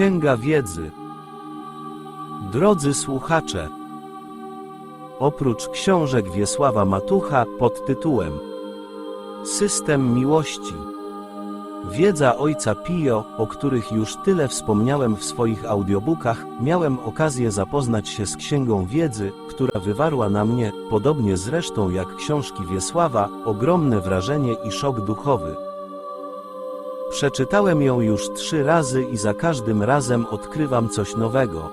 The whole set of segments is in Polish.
Księga Wiedzy. Drodzy słuchacze, oprócz książek Wiesława Matucha pod tytułem System Miłości, Wiedza Ojca Pio, o których już tyle wspomniałem w swoich audiobookach, miałem okazję zapoznać się z Księgą Wiedzy, która wywarła na mnie, podobnie zresztą jak książki Wiesława, ogromne wrażenie i szok duchowy. Przeczytałem ją już trzy razy i za każdym razem odkrywam coś nowego.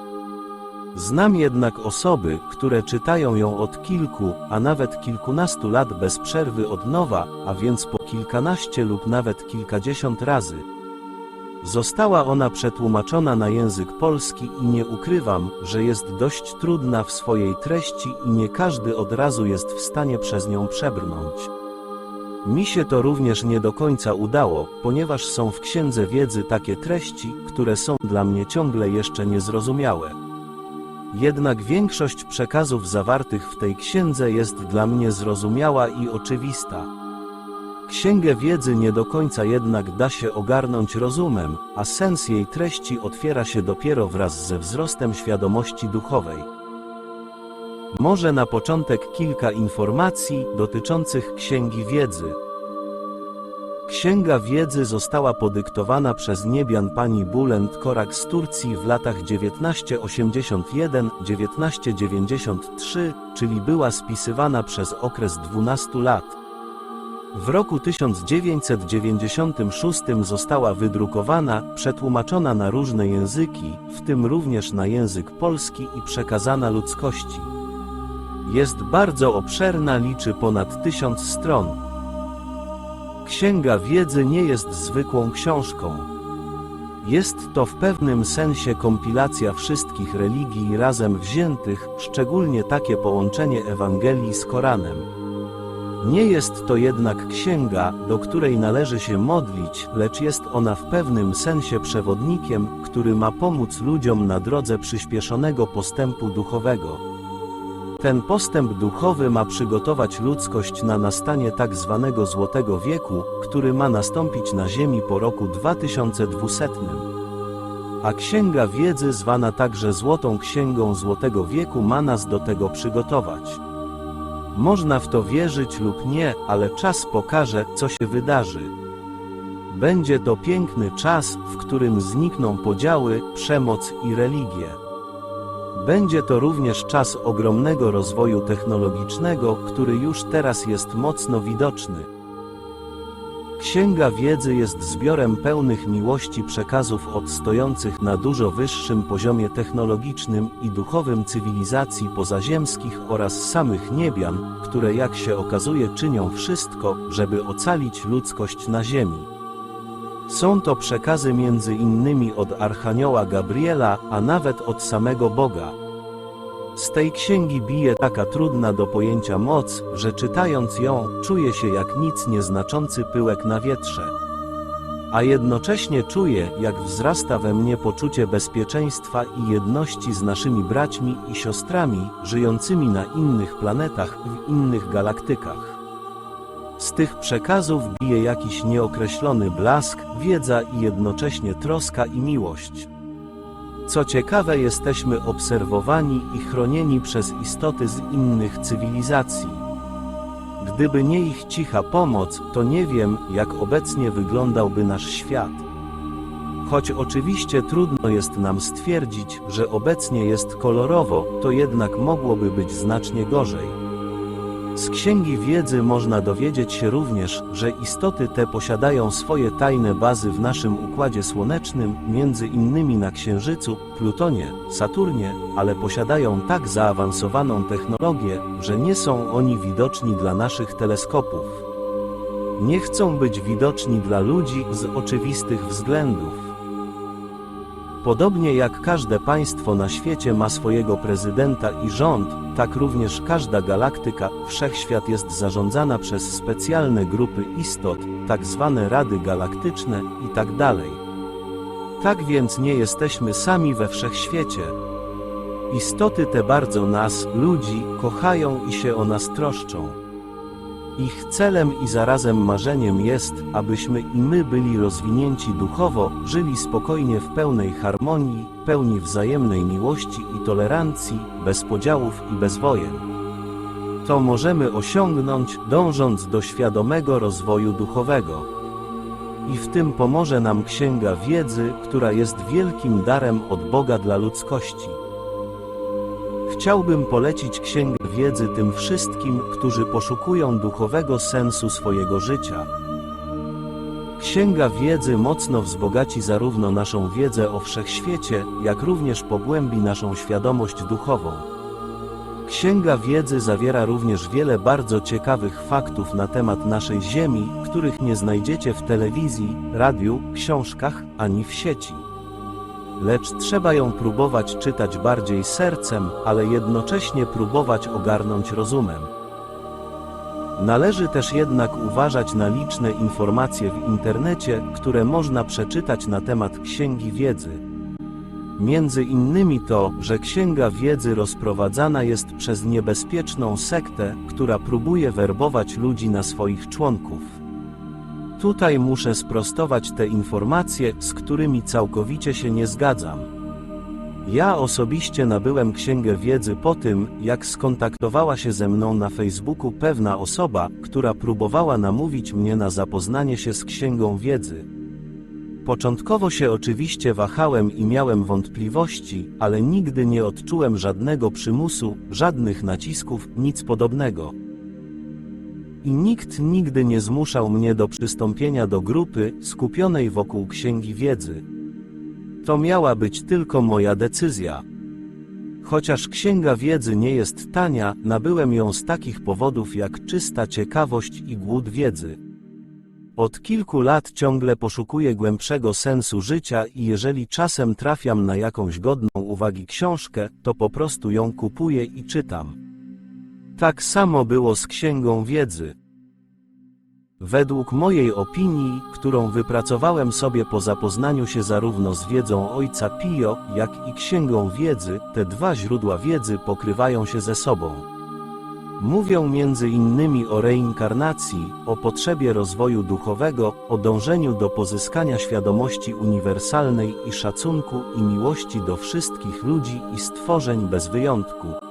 Znam jednak osoby, które czytają ją od kilku, a nawet kilkunastu lat bez przerwy od nowa, a więc po kilkanaście lub nawet kilkadziesiąt razy. Została ona przetłumaczona na język polski i nie ukrywam, że jest dość trudna w swojej treści i nie każdy od razu jest w stanie przez nią przebrnąć. Mi się to również nie do końca udało, ponieważ są w księdze wiedzy takie treści, które są dla mnie ciągle jeszcze niezrozumiałe. Jednak większość przekazów zawartych w tej księdze jest dla mnie zrozumiała i oczywista. Księgę wiedzy nie do końca jednak da się ogarnąć rozumem, a sens jej treści otwiera się dopiero wraz ze wzrostem świadomości duchowej. Może na początek kilka informacji dotyczących Księgi Wiedzy. Księga Wiedzy została podyktowana przez niebian pani Bulent Korak z Turcji w latach 1981-1993, czyli była spisywana przez okres 12 lat. W roku 1996 została wydrukowana, przetłumaczona na różne języki, w tym również na język polski i przekazana ludzkości. Jest bardzo obszerna, liczy ponad tysiąc stron. Księga Wiedzy nie jest zwykłą książką. Jest to w pewnym sensie kompilacja wszystkich religii razem wziętych, szczególnie takie połączenie Ewangelii z Koranem. Nie jest to jednak księga, do której należy się modlić, lecz jest ona w pewnym sensie przewodnikiem, który ma pomóc ludziom na drodze przyspieszonego postępu duchowego. Ten postęp duchowy ma przygotować ludzkość na nastanie tak zwanego Złotego Wieku, który ma nastąpić na Ziemi po roku 2200. A Księga Wiedzy zwana także Złotą Księgą Złotego Wieku ma nas do tego przygotować. Można w to wierzyć lub nie, ale czas pokaże, co się wydarzy. Będzie to piękny czas, w którym znikną podziały, przemoc i religie. Będzie to również czas ogromnego rozwoju technologicznego, który już teraz jest mocno widoczny. Księga Wiedzy jest zbiorem pełnych miłości przekazów od stojących na dużo wyższym poziomie technologicznym i duchowym cywilizacji pozaziemskich oraz samych niebian, które jak się okazuje czynią wszystko, żeby ocalić ludzkość na Ziemi. Są to przekazy między innymi od Archanioła Gabriela, a nawet od samego Boga. Z tej księgi bije taka trudna do pojęcia moc, że czytając ją, czuję się jak nic nieznaczący pyłek na wietrze. A jednocześnie czuję, jak wzrasta we mnie poczucie bezpieczeństwa i jedności z naszymi braćmi i siostrami, żyjącymi na innych planetach, w innych galaktykach. Z tych przekazów bije jakiś nieokreślony blask, wiedza i jednocześnie troska i miłość. Co ciekawe, jesteśmy obserwowani i chronieni przez istoty z innych cywilizacji. Gdyby nie ich cicha pomoc, to nie wiem, jak obecnie wyglądałby nasz świat. Choć oczywiście trudno jest nam stwierdzić, że obecnie jest kolorowo, to jednak mogłoby być znacznie gorzej. Z Księgi Wiedzy można dowiedzieć się również, że istoty te posiadają swoje tajne bazy w naszym Układzie Słonecznym, między innymi na Księżycu, Plutonie, Saturnie, ale posiadają tak zaawansowaną technologię, że nie są oni widoczni dla naszych teleskopów. Nie chcą być widoczni dla ludzi z oczywistych względów. Podobnie jak każde państwo na świecie ma swojego prezydenta i rząd, tak również każda galaktyka, wszechświat jest zarządzana przez specjalne grupy istot, tak zwane rady galaktyczne i tak. Tak więc nie jesteśmy sami we wszechświecie. Istoty te bardzo nas, ludzi, kochają i się o nas troszczą. Ich celem i zarazem marzeniem jest, abyśmy i my byli rozwinięci duchowo, żyli spokojnie w pełnej harmonii, pełni wzajemnej miłości i tolerancji, bez podziałów i bez wojen. To możemy osiągnąć, dążąc do świadomego rozwoju duchowego. I w tym pomoże nam Księga Wiedzy, która jest wielkim darem od Boga dla ludzkości. Chciałbym polecić Księgę Wiedzy tym wszystkim, którzy poszukują duchowego sensu swojego życia. Księga Wiedzy mocno wzbogaci zarówno naszą wiedzę o wszechświecie, jak również pogłębi naszą świadomość duchową. Księga Wiedzy zawiera również wiele bardzo ciekawych faktów na temat naszej Ziemi, których nie znajdziecie w telewizji, radiu, książkach ani w sieci. Lecz trzeba ją próbować czytać bardziej sercem, ale jednocześnie próbować ogarnąć rozumem. Należy też jednak uważać na liczne informacje w internecie, które można przeczytać na temat Księgi Wiedzy. Między innymi to, że Księga Wiedzy rozprowadzana jest przez niebezpieczną sektę, która próbuje werbować ludzi na swoich członków. Tutaj muszę sprostować te informacje, z którymi całkowicie się nie zgadzam. Ja osobiście nabyłem Księgę Wiedzy po tym, jak skontaktowała się ze mną na Facebooku pewna osoba, która próbowała namówić mnie na zapoznanie się z Księgą Wiedzy. Początkowo się oczywiście wahałem i miałem wątpliwości, ale nigdy nie odczułem żadnego przymusu, żadnych nacisków, nic podobnego. I nikt nigdy nie zmuszał mnie do przystąpienia do grupy skupionej wokół Księgi Wiedzy. To miała być tylko moja decyzja. Chociaż Księga Wiedzy nie jest tania, nabyłem ją z takich powodów jak czysta ciekawość i głód wiedzy. Od kilku lat ciągle poszukuję głębszego sensu życia i jeżeli czasem trafiam na jakąś godną uwagi książkę, to po prostu ją kupuję i czytam. Tak samo było z Księgą Wiedzy. Według mojej opinii, którą wypracowałem sobie po zapoznaniu się zarówno z wiedzą Ojca Pio, jak i Księgą Wiedzy, te dwa źródła wiedzy pokrywają się ze sobą. Mówią między innymi o reinkarnacji, o potrzebie rozwoju duchowego, o dążeniu do pozyskania świadomości uniwersalnej i szacunku i miłości do wszystkich ludzi i stworzeń bez wyjątku.